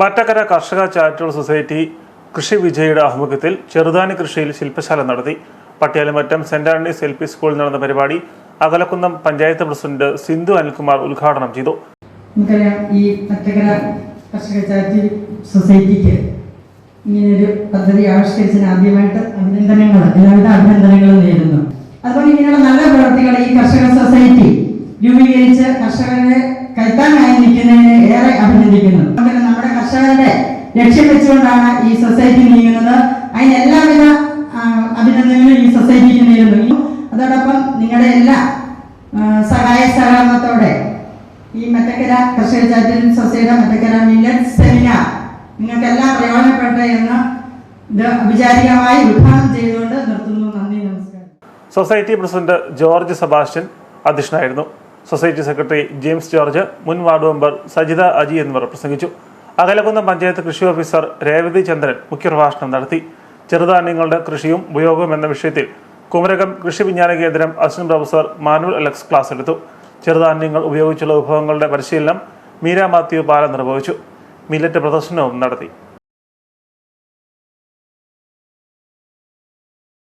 മറ്റക്കര കർഷക charitable society കൃഷി വിജയുടെ ആഭിമുഖ്യത്തിൽ ചെറുതാനി കൃഷിയിൽ ശില്പശാല നടത്തി. Pattiyalamattam saint Antony's L P സ്കൂളിൽ നടന്ന പരിപാടി അകലക്കുന്നം പഞ്ചായത്ത് പ്രസിഡന്റ് സിന്ധു അനിൽകുമാർ ഉദ്ഘാടനം ചെയ്തു. നമുക്കറിയാം ഈ കർഷക നേരുന്നു. നല്ല ഈ കർഷക സൊസൈറ്റി കർഷകരെ കൈത്താങ്ങായി ഏറെ നമ്മുടെ കർഷകരുടെ ലക്ഷ്യം വെച്ചുകൊണ്ടാണ് ഈ സൊസൈറ്റി നീങ്ങുന്നത്. അതിന് എല്ലാവിധ അഭിനന്ദനങ്ങളും ഈ സൊസൈറ്റിക്ക് നേരുന്നു അതോടൊപ്പം നിങ്ങളുടെ എല്ലാ സഹായ സഹകരണത്തോടെ ഈ മറ്റക്കര കർഷക ചാരിറ്റബിൾ സൊസൈറ്റിയുടെ മറ്റക്കര മില്ലറ്റ് സെമിനാർ നിങ്ങൾക്കെല്ലാം പ്രയോജനപ്പെട്ടെ എന്ന് ഇത് ഔപചാരികമായി ഉദ്ഘാടനം ചെയ്തുകൊണ്ട് നിർത്തുന്നു. നന്ദി നമസ്കാരം. സൊസൈറ്റി പ്രസിഡന്റ് ജോർജ് സെബാസ്റ്റ്യൻ അധ്യക്ഷനായിരുന്നു. സൊസൈറ്റി സെക്രട്ടറി ജെയിംസ് ജോർജ് മുൻ വാർഡ് മെമ്പർ സജിത അജി എന്നിവർ പ്രസംഗിച്ചു. അകലകുന്നം പഞ്ചായത്ത് കൃഷി ഓഫീസർ രേവതി ചന്ദ്രൻ മുഖ്യപ്രഭാഷണം നടത്തി. ചെറുധാന്യങ്ങളുടെ കൃഷിയും ഉപയോഗവും എന്ന വിഷയത്തിൽ Kumarakom Krishi Vijnana Kendram assistant professor Manuel Alex class എടുത്തു. ചെറുധാന്യങ്ങൾ ഉപയോഗിച്ചുള്ള വിഭവങ്ങളുടെ പരിശീലനം മീര മാത്യു പാല നിർവഹിച്ചു. മില്ലറ്റ് പ്രദർശനവും നടത്തി.